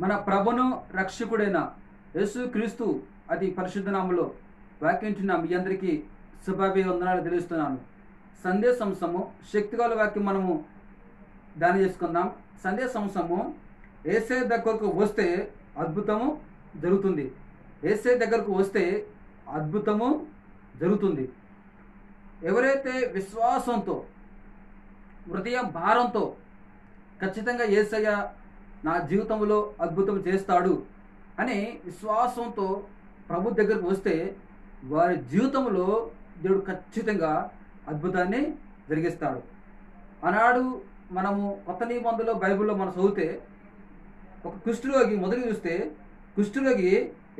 మన ప్రభును రక్షకుడైన యేసు క్రీస్తు అది పరిశుద్ధనామలో వ్యాఖ్యించిన మీ అందరికీ శుభాభివందనాలు తెలుస్తున్నాను. సందేశంశము శక్తిగల వాక్యం మనము దాని చేసుకుందాం. సందేశంశము ఏసే దగ్గరకు వస్తే అద్భుతము జరుగుతుంది. ఏసే దగ్గరకు వస్తే అద్భుతము జరుగుతుంది. ఎవరైతే విశ్వాసంతో హృదయ భారంతో ఖచ్చితంగా ఏసయ్య నా జీవితంలో అద్భుతం చేస్తాడు అని విశ్వాసంతో ప్రభు దగ్గరకు వస్తే వారి జీవితంలో దేవుడు ఖచ్చితంగా అద్భుతాన్ని జరిగిస్తాడు. ఆనాడు మనము కొత్త నిబంధనలో బైబిల్లో మనం చదివితే ఒక కుష్ఠరోగి మొదలు చూస్తే కుష్ఠరోగి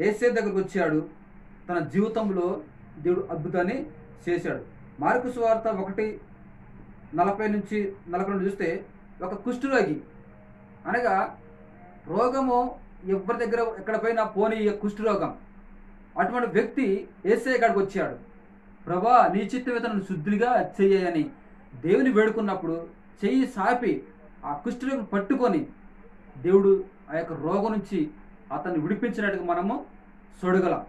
ఏసే దగ్గరకు వచ్చాడు. తన జీవితంలో దేవుడు అద్భుతాన్ని చేశాడు. మార్కు సువార్త ఒకటి నలభై నుంచి నలభై రెండు చూస్తే ఒక కుష్ఠరోగి అనగా రోగము ఎవరి దగ్గర ఎక్కడ పోయినా పోనీ కుష్ఠరోగం అటువంటి వ్యక్తి ఏసే కాడికి వచ్చాడు. ప్రభా నీ చిత్తవేతను శుద్ధిగా చెయ్యని. దేవుని వేడుకున్నప్పుడు చెయ్యి సాపి ఆ కుష్ఠరోగం పట్టుకొని దేవుడు ఆ యొక్క రోగం నుంచి అతన్ని విడిపించినట్టుగా మనము చూడగలం.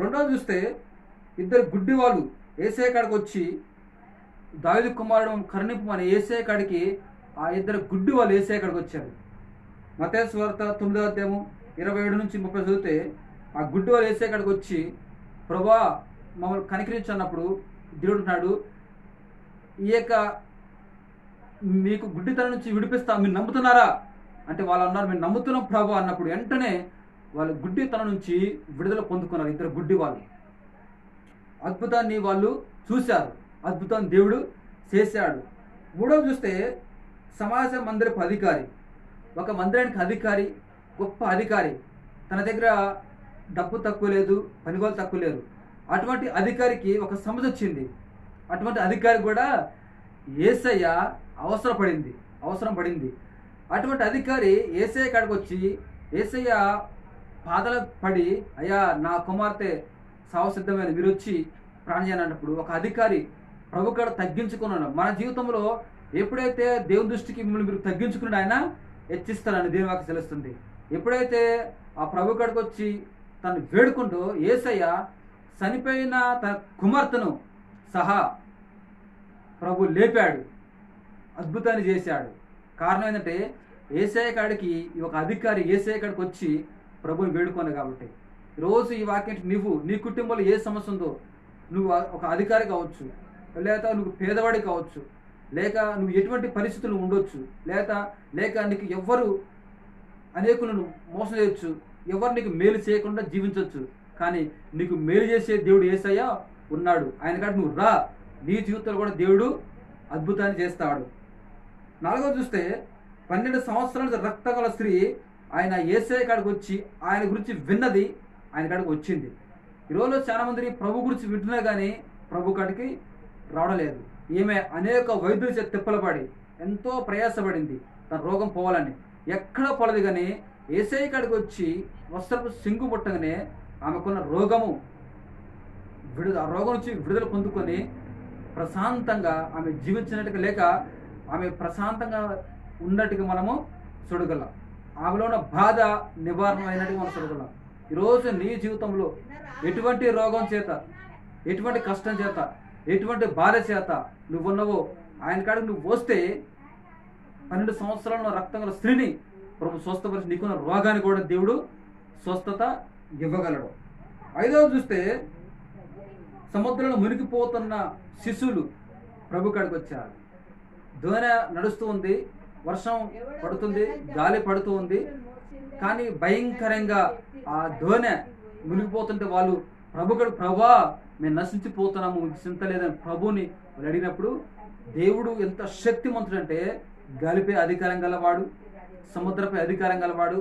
రెండోది చూస్తే ఇద్దరు గుడ్డి వాళ్ళు ఏసే కాడికి వచ్చి దావిది కుమారుడు కరుణింపు మన ఏసే కాడికి ఆ ఇద్దరు గుడ్డు వాళ్ళు వేసే అక్కడికి వచ్చారు. మతేశ్వార్త తొమ్మిదో అధ్యాయము ఇరవై ఏడు నుంచి ముప్పై చదివితే ఆ గుడ్డు వాళ్ళు వేసే అక్కడికి వచ్చి ప్రభా మమ్మల్ని కనికరించన్నప్పుడు దేవుడు అంటున్నాడు ఈ యొక్క మీకు గుడ్డితనం నుంచి విడిపిస్తా మీరు నమ్ముతున్నారా? అంటే వాళ్ళు అన్నారు మేము నమ్ముతున్నాం ప్రభు అన్నప్పుడు వెంటనే వాళ్ళు గుడ్డితనం నుంచి విడుదల పొందుకున్నారు ఇద్దరు గుడ్డి వాళ్ళు. అద్భుతాన్ని వాళ్ళు చూశారు. అద్భుతాన్ని దేవుడు చేశాడు. మూడవ చూస్తే సమాజ మందిరపు అధికారి ఒక మందిరానికి అధికారి గొప్ప అధికారి. తన దగ్గర డబ్బు తక్కువ లేదు పనిగోలు తక్కువ లేదు. అటువంటి అధికారికి ఒక సమస్య వచ్చింది. అటువంటి అధికారి కూడా ఏసయ్య అవసరపడింది అవసరం పడింది. అటువంటి అధికారి ఏసయ్య కాడికి వచ్చి ఏసయ్య పాదల పడి అయ్యా నా కుమార్తె సావసిద్ధమైన మీరు వచ్చి ప్రాణం అన్నప్పుడు ఒక అధికారి ప్రభు కాడ తగ్గించుకున్నాడు. మన జీవితంలో ఎప్పుడైతే దేవుని దృష్టికి మిమ్మల్ని మీరు తగ్గించుకుని ఆయన హెచ్చిస్తారని దేవుని వాకి తెలుస్తుంది. ఎప్పుడైతే ఆ ప్రభు కాడికి వచ్చి తను వేడుకుంటూ ఏసయ్య చనిపోయిన తన కుమార్తెను సహా ప్రభు లేపాడు అద్భుతాన్ని చేశాడు. కారణం ఏంటంటే ఏసఐ కాడికి ఈ ఒక అధికారి ఏసఐ కాడికి వచ్చి ప్రభుని వేడుకోను కాబట్టి. రోజు ఈ వాక్యం నువ్వు నీ కుటుంబంలో ఏ సమస్య ఉందో నువ్వు ఒక అధికారి కావచ్చు లేదా నువ్వు పేదవాడి కావచ్చు లేక నువ్వు ఎటువంటి పరిస్థితులు ఉండొచ్చు లేక లేక నీకు ఎవ్వరు అనేకులను మోసం చేయొచ్చు ఎవరు నీకు మేలు చేయకుండా జీవించవచ్చు కానీ నీకు మేలు చేసే దేవుడు ఏసయ్యా ఉన్నాడు. ఆయన కాడ నువ్వు రా. నీ జీవితంలో కూడా దేవుడు అద్భుతాన్ని చేస్తాడు. నాలుగో చూస్తే పన్నెండు సంవత్సరాల రక్తగల స్త్రీ ఆయన ఏసఐ కాడికి వచ్చి ఆయన గురించి విన్నది ఆయన కాడికి వచ్చింది. ఈ చాలామంది చాలా మంది ప్రభు గురించి వింటున్నా కానీ ప్రభు కాడికి రావడలేదు ఈమె అనేక వైద్యుల చేత తిప్పలపడి ఎంతో ప్రయాసపడింది. తన రోగం పోవాలని. ఎక్కడ పోలేదు కానీ ఏసై కాడికి వచ్చి వస్త్రపు సింగు పుట్టగానే ఆమెకున్న రోగము విడుదల ఆ రోగం నుంచి విడుదల పొందుకొని ప్రశాంతంగా ఆమె జీవించినట్టుగా లేక ఆమె ప్రశాంతంగా ఉన్నట్టుగా మనము చూడగలం. ఆమెలో ఉన్న బాధ నివారణ అయినట్టుగా మనం చూడగలం. ఈరోజు నీ జీవితంలో ఎటువంటి రోగం చేత ఎటువంటి కష్టం చేత ఎటువంటి భార్య చేత నువ్వున్నావో ఆయన కాడికి నువ్వు వస్తే పన్నెండు సంవత్సరాల రక్తం గల స్త్రీని ప్రభు స్వస్థపరిచి నీకున్న రోగాన్ని కూడా దేవుడు స్వస్థత ఇవ్వగలడు. ఐదవ చూస్తే సముద్రంలో మునిగిపోతున్న శిశువులు ప్రభు కాడికి వచ్చారు. దోనె నడుస్తూ ఉంది వర్షం పడుతుంది గాలి పడుతూ ఉంది. కానీ భయంకరంగా ఆ దోనె మునిగిపోతుంటే వాళ్ళు ప్రభుకడు ప్రభా మేము నశించిపోతున్నాము మీకు చింత లేదని ప్రభుని అడిగినప్పుడు దేవుడు ఎంత శక్తిమంతుడంటే గాలిపై అధికారం గలవాడు సముద్రపై అధికారం గలవాడు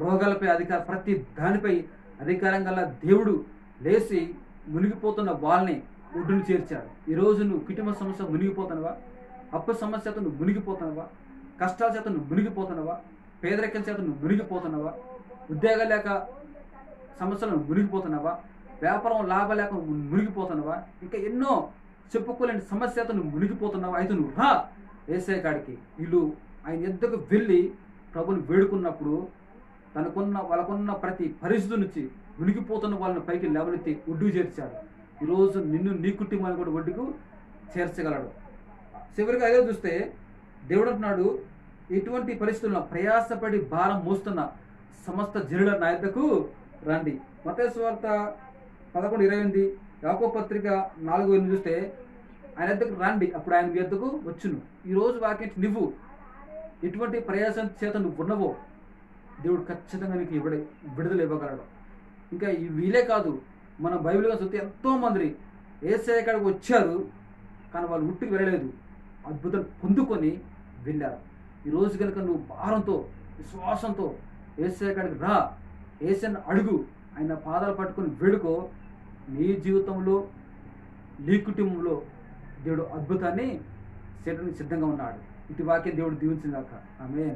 రోగాలపై అధికారం ప్రతి దానిపై అధికారం గల దేవుడు లేచి మునిగిపోతున్న వాళ్ళని ఒడ్డును చేర్చాడు. ఈరోజు నువ్వు కుటుంబ సమస్య మునిగిపోతున్నావా? అప్పు సమస్యతో నువ్వు మునిగిపోతున్నావా? కష్టాల చేత నువ్వు మునిగిపోతున్నావా? పేదరికం చేత నువ్వు మునిగిపోతున్నావా? ఉద్యోగం లేక సమస్యలను మునిగిపోతున్నావా? వ్యాపారం లాభం లేక మునిగిపోతున్నావా? ఇంకా ఎన్నో చెప్పుకోలేని సమస్యతో నువ్వు మునిగిపోతున్నావా? అయితే నువ్వు రా ఏసే కాడికి. వీళ్ళు ఆయన ఎద్దకు వెళ్ళి ప్రభుని వేడుకున్నప్పుడు తనకున్న వాళ్ళకున్న ప్రతి పరిస్థితి నుంచి మునిగిపోతున్న వాళ్ళని పైకి లేవనెత్తి ఒడ్డుకు చేర్చాడు. ఈరోజు నిన్ను నీ కుటుంబాన్ని కూడా ఒడ్డుకు చేర్చగలడు. చివరిగా అదే చూస్తే దేవుడు అంటున్నాడు ఎటువంటి పరిస్థితుల్లో ప్రయాసపడి భారం మోస్తున్న సమస్త జనుల నా రండి. మతేసు పదకొండు ఇరవై ఎనిమిది యాకో పత్రిక నాలుగు ఎనిమిది చూస్తే ఆయన ఎద్దకు రండి. అప్పుడు ఆయన మీ ఎద్దకు వచ్చును. ఈరోజు వాక్యం నువ్వు ఎటువంటి ప్రయాసం చేత నువ్వు ఉన్నవో దేవుడు ఖచ్చితంగా నీకు ఇవ్వడ విడుదల ఇవ్వగలడు. ఇంకా ఈ వీలే కాదు మన బైబిల్గా చూస్తే ఎంతో మంది ఏసఐ కాడికి వచ్చారు కానీ వాళ్ళు ఉట్టికి వెళ్ళలేదు. అద్భుతం పొందుకొని వెళ్ళారు. ఈరోజు కనుక నువ్వు భారంతో విశ్వాసంతో ఏసఐ కాడికి రా ఏసన్ అడుగు. ఆయన పాదాలు పట్టుకుని వేడుకో నీ జీవితంలో నీ కుటుంబంలో దేవుడు అద్భుతాన్ని చేయడానికి సిద్ధంగా ఉన్నాడు. ఇటు వాక్యం దేవుడు దీవించిందాక ఆమె